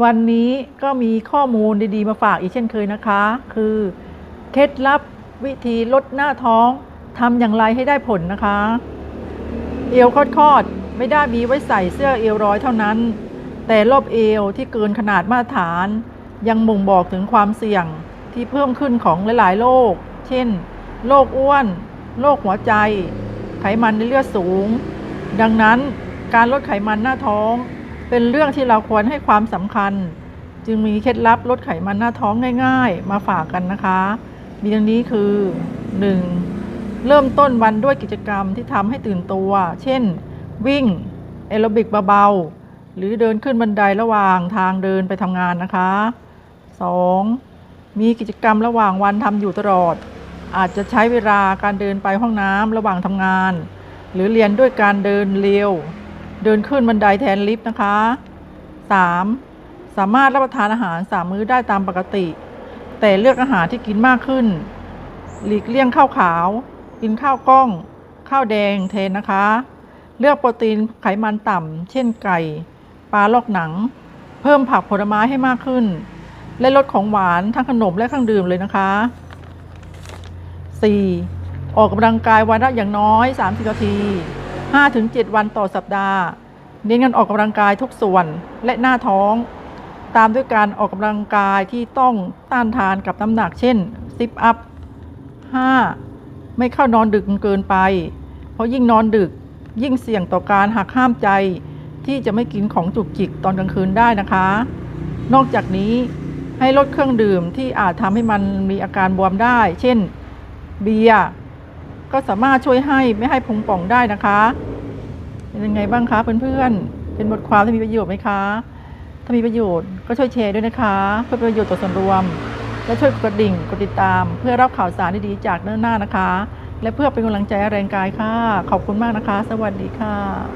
วันนี้ก็มีข้อมูลดีๆมาฝากอีกเช่นเคยนะคะ คือเคล็ดลับวิธีลดหน้าท้องทำอย่างไรให้ได้ผลนะคะ เอวคอดๆไม่ได้มีไว้ใส่เสื้อเอวร้อยเท่านั้น แต่รอบเอวที่เกินขนาดมาตรฐาน ยังบ่งบอกถึงความเสี่ยงที่เพิ่มขึ้นของหลายๆโรคเช่นโรคอ้วนโรคหัวใจ ไขมันในเลือดสูง ดังนั้นการลดไขมันหน้าท้อง เป็นเรื่องที่เราควรให้ความสำคัญ จึงมีเคล็ดลับลดไขมันหน้าท้องง่าย ๆ มาฝากกันนะคะ มีดังนี้คือ 1. เริ่มต้นวันด้วยกิจกรรมที่ทำให้ตื่นตัว เช่น วิ่งแอโรบิกเบาๆ หรือเดินขึ้นบันไดระหว่างทางเดินไปทำงานนะคะ 2. มีกิจกรรมระหว่างวันทำอยู่ตลอด อาจจะใช้เวลาการเดินไปห้องน้ำระหว่างทำงาน หรือเรียนด้วยการเดินเร็ว เดินขึ้นบันไดแทนลิฟต์นะคะ 3. สามารถรับประทานอาหารสามมื้อได้ตามปกติ แต่เลือกอาหารที่กินมากขึ้น หลีกเลี่ยงข้าวขาว กินข้าวกล้อง ข้าวแดงแทนนะคะ เลือกโปรตีนไขมันต่ำ เช่นไก่ ปลาลอกหนัง เพิ่มผักผลไม้ให้มากขึ้น และลดของหวานทั้งขนมและเครื่องดื่มเลยนะคะ 4. ออกกำลังกายวันละอย่างน้อย 30 นาที 5-7 วันต่อสัปดาห์ เน้นการออกกำลังกายทุกส่วนและหน้าท้อง ตามด้วยการออกกำลังกายที่ต้องต้านทานกับน้ำหนักเช่นซิปอัพ 5. ไม่เข้านอนดึกเกินไป เพราะยิ่งนอนดึกยิ่งเสี่ยงต่อการหักห้ามใจ ที่จะไม่กินของจุกจิกตอนกลางคืนได้นะคะ นอกจากนี้ให้ลดเครื่องดื่มที่อาจทำให้มันมีอาการบวมได้ เช่น เบียร์ ก็สามารถช่วยให้ไม่ให้พุงป่องได้นะคะ เป็นยังไงบ้างคะเพื่อนๆ เป็นบทความที่มีประโยชน์ไหมคะ ถ้ามีประโยชน์ก็ช่วยแชร์ด้วยนะคะ เพื่อประโยชน์ต่อส่วนรวม และช่วยกดดิ่งกดติดตาม เพื่อรับข่าวสารดีๆจากเนื้อหน้านะคะ และเพื่อเป็นกำลังใจแรงกายค่ะ ขอบคุณมากนะคะ สวัสดีค่ะ